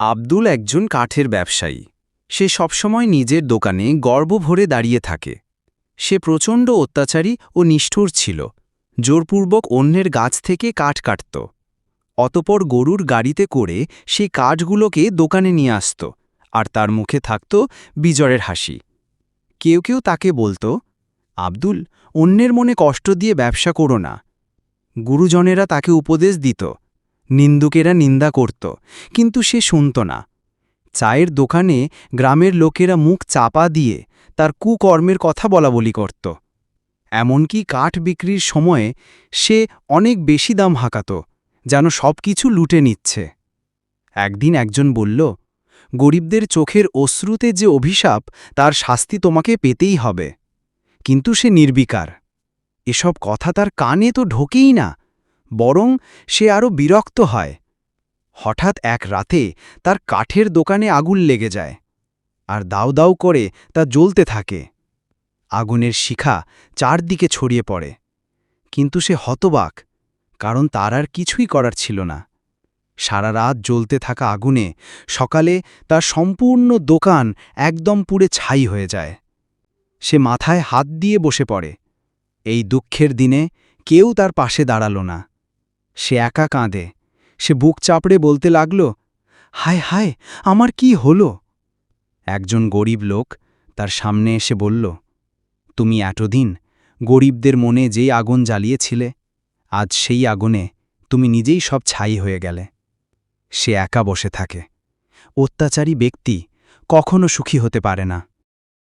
আব্দুল একজন কাঠের ব্যবসায়ী। সে সবসময় নিজের দোকানে গর্ব ভরে দাঁড়িয়ে থাকে। সে প্রচণ্ড অত্যাচারী ও নিষ্ঠুর ছিল। জোরপূর্বক অন্যের গাছ থেকে কাঠ কাটত। অতপর গরুর গাড়িতে করে সে কাঠগুলোকে দোকানে নিয়ে আসত আর তার মুখে থাকত বিজয়ের হাসি। কেউ কেউ তাকে বলতো, আব্দুল, অন্যের মনে কষ্ট দিয়ে ব্যবসা করো না। গুরুজনেরা তাকে উপদেশ দিত নিন্দুকেরা নিন্দা করত, কিন্তু সে শুনত না। চায়ের দোকানে গ্রামের লোকেরা মুখ চাপা দিয়ে তার কুকর্মের কথা বলা বলি করত। এমনকি কাঠ বিক্রির সময়ে সে অনেক বেশি দাম হাঁকাত, যেন সব কিছু লুটে নিচ্ছে। একদিন একজন বলল, গরিবদের চোখের অশ্রুতে যে অভিশাপ, তার শাস্তি তোমাকে পেতেই হবে। কিন্তু সে নির্বিকার, এসব কথা তার কানে তো ঢোকেই না। বরং সে আরও বিরক্ত হয়। হঠাৎ এক রাতে তার কাঠের দোকানে আগুন লেগে যায় আর দাউ দাউ করে তা জ্বলতে থাকে। আগুনের শিখা চারদিকে ছড়িয়ে পড়ে। কিন্তু সে হতবাক, কারণ তার আর কিছুই করার ছিল না। সারা রাত জ্বলতে থাকা আগুনে সকালে তার সম্পূর্ণ দোকান একদম পুড়ে ছাই হয়ে যায়। সে মাথায় হাত দিয়ে বসে পড়ে। এই দুঃখের দিনে কেউ তার পাশে দাঁড়াল না। সে একা কাঁদে। সে বুক চাপড়ে বলতে লাগল, হায় হায়, আমার কি হলো? একজন গরিব লোক তার সামনে এসে বলল, তুমি এতদিন গরিবদের মনে যেই আগুন জ্বালিয়েছিলে, আজ সেই আগুনে তুমি নিজেই সব ছাই হয়ে গেলে। সে একা বসে থাকে। অত্যাচারী ব্যক্তি কখনো সুখী হতে পারে না।